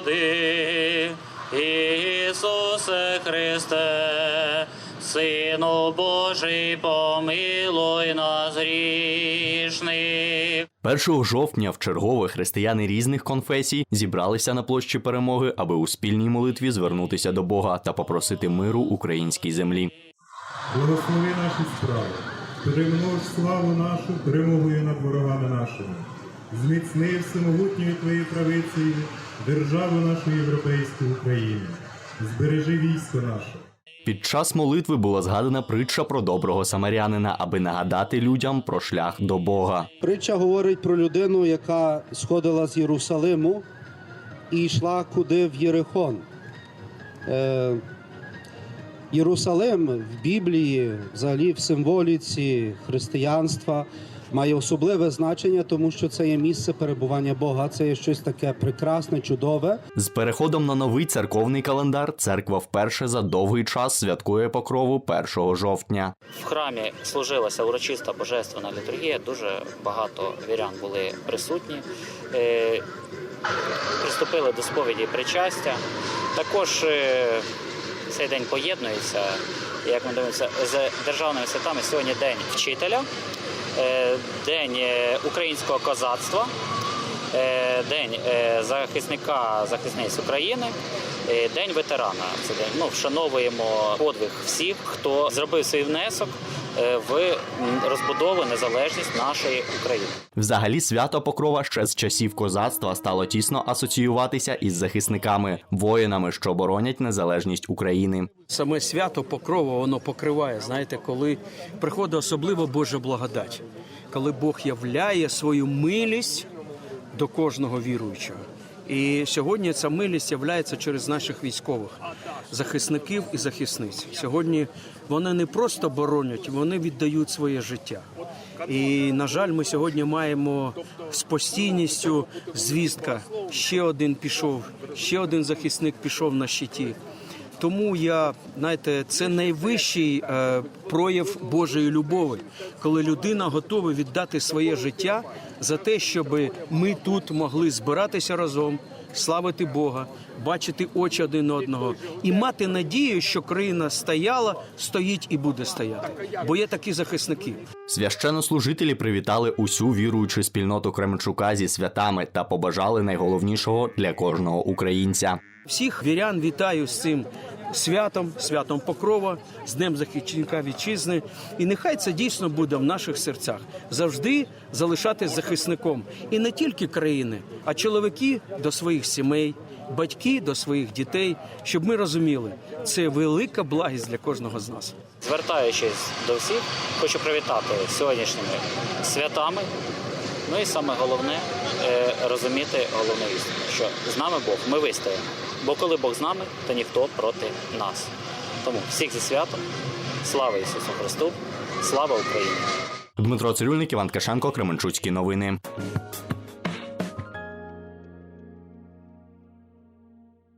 Господи, Ісусе Христе, Сину Божий, помилуй нас грішних. 1 жовтня в чергове християни різних конфесій зібралися на площі перемоги, аби у спільній молитві звернутися до Бога та попросити миру українській землі. Благослови наші справи, перемнож славу нашу перемогою над ворогами нашими. Зміцни всемогутньою Твоєю правицею державу нашу європейську Україну. Збережи військо наше. Під час молитви була згадана притча про доброго самарянина, аби нагадати людям про шлях до Бога. Притча говорить про людину, яка сходила з Єрусалиму і йшла куди в Єрихон. Е, Єрусалим в Біблії, взагалі в символіці християнства, має особливе значення, тому що це є місце перебування Бога. Це є щось таке прекрасне, чудове. З переходом на новий церковний календар церква вперше за довгий час святкує покрову 1 жовтня. В храмі служилася урочиста божественна літургія. Дуже багато вірян були присутні. Е, Приступили до сповіді причастя. Також е, цей день поєднується, як ми дивимося, з державними святами. Сьогодні день вчителя, е, день е, українського козацтва, е, день захисника захисниць України. День ветерана. Це день. Ну, вшановуємо подвиг всіх, хто зробив свій внесок в розбудову незалежність нашої України. Взагалі, свято Покрова ще з часів козацтва стало тісно асоціюватися із захисниками, воїнами, що боронять незалежність України. Саме свято покрова воно покриває. Знаєте, коли приходить особливо Божа благодать, коли Бог являє свою милість до кожного віруючого. І сьогодні ця милість являється через наших військових захисників і захисниць. Сьогодні вони не просто боронять, вони віддають своє життя. І на жаль, ми сьогодні маємо з постійністю звістка. Ще один пішов, ще один захисник пішов на щиті. Тому я знаєте, це найвищий е, прояв Божої любові, коли людина готова віддати своє життя за те, щоб ми тут могли збиратися разом, славити Бога, бачити очі один одного і мати надію, що країна стояла, стоїть і буде стояти. Бо є такі захисники. Священнослужителі привітали усю віруючу спільноту Кременчука зі святами та побажали найголовнішого для кожного українця. Всіх вірян вітаю з цим святом, святом Покрова, з Днем захисника вітчизни. І нехай це дійсно буде в наших серцях завжди залишатись захисником і не тільки країни, а чоловіки до своїх сімей, батьки до своїх дітей, щоб ми розуміли, це велика благість для кожного з нас. Звертаючись до всіх, хочу привітати сьогоднішніми святами. Ну і саме головне е, розуміти головну істину, що з нами Бог, ми вистоїмо. Бо коли Бог з нами, то ніхто проти нас. Тому всіх зі святом, слава Ісусу Христу, слава Україні! Дмитро Цирюльник, Іван Кашенко, Кременчуцькі новини.